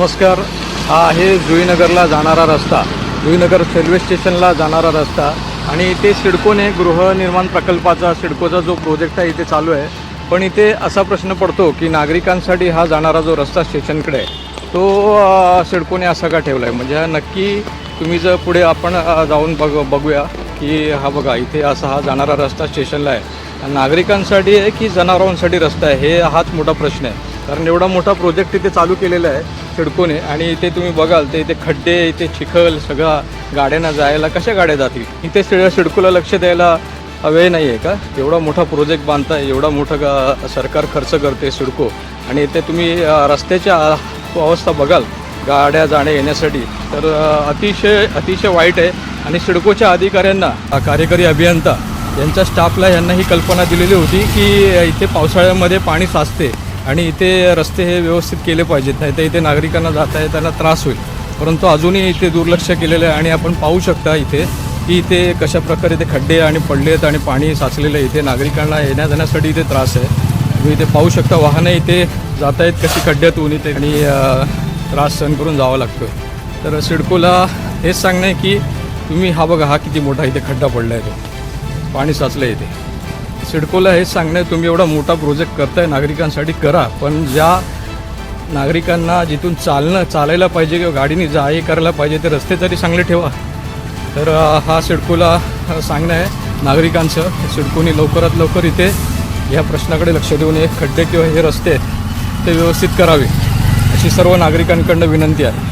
नमस्कार. हा आहे जुईनगरला जाणारा रस्ता. जुईनगर रेल्वे स्टेशनला जाणारा रस्ता. आणि इथे सिडकोने गृहनिर्माण प्रकल्पाचा सिडकोचा जो प्रोजेक्ट आहे इथे चालू आहे. पण इथे असा प्रश्न पडतो की नागरिकांसाठी हा जाणारा जो रस्ता स्टेशनकडे आहे तो सिडकोने असा का ठेवला आहे म्हणजे हा नक्की तुम्ही जर पुढे आपण जाऊन बघ बघूया की हा बघा इथे असा हा जाणारा रस्ता स्टेशनला आहे. नागरिकांसाठी आहे की जनावरांसाठी रस्ता आहे? हे हाच मोठा प्रश्न आहे. कारण एवढा मोठा प्रोजेक्ट इथे चालू केलेला आहे. सिडकोने आणि इथे तुम्ही बघाल तर इथे खड्डे इथे चिखल सगळा गाड्यांना जायला कशा गाड्या जातील? इथे सिडकूला लक्ष द्यायला वेळ नाही आहे का? एवढा मोठा प्रोजेक्ट बांधताय एवढा मोठा गा सरकार खर्च करते सिडको आणि इथे तुम्ही रस्त्याच्या अवस्था बघाल गाड्या जाण्या येण्यासाठी. तर अतिशय अतिशय वाईट आहे. आणि सिडकोच्या अधिकाऱ्यांना कार्यकारी अभियंता यांच्या स्टाफला यांना ही कल्पना दिलेली होती की इथे पावसाळ्यामध्ये पाणी साचते. आणि इथे रस्ते हे व्यवस्थित केले पाहिजेत नाही तर इथे नागरिकांना जाता येताना त्रास होईल. परंतु अजूनही इथे दुर्लक्ष केलेलं आहे आणि आपण पाहू शकता इथे की इथे कशा प्रकारे ते खड्डे आणि पडले आहेत आणि पाणी साचलेलं आहे. इथे नागरिकांना येण्या जाण्यासाठी इथे त्रास आहे. तुम्ही इथे पाहू शकता वाहनं इथे जात आहेत कशी खड्ड्यातून इथे आणि त्रास सहन करून जावं लागतो तर सिडकोला हेच सांगणं आहे की तुम्ही हा बघा हा किती मोठा इथे खड्डा पडला आहे तो. पाणी साचलं आहे इथे. सिडकोला हेच सांगणं आहे तुम्ही एवढा मोठा प्रोजेक्ट करताय नागरिकांसाठी करा. पण ज्या नागरिकांना जिथून चालणं चालायला पाहिजे किंवा गाडीने जा करायला पाहिजे ते रस्ते तरी चांगले ठेवा. तर हा सिडकोला सांगणं आहे नागरिकांचं. सिडकोनी लवकरात लवकर इथे या प्रश्नाकडे लक्ष देऊन हे खड्डे किंवा हे रस्ते आहेत ते व्यवस्थित करावे अशी सर्व नागरिकांकडनं विनंती आहे.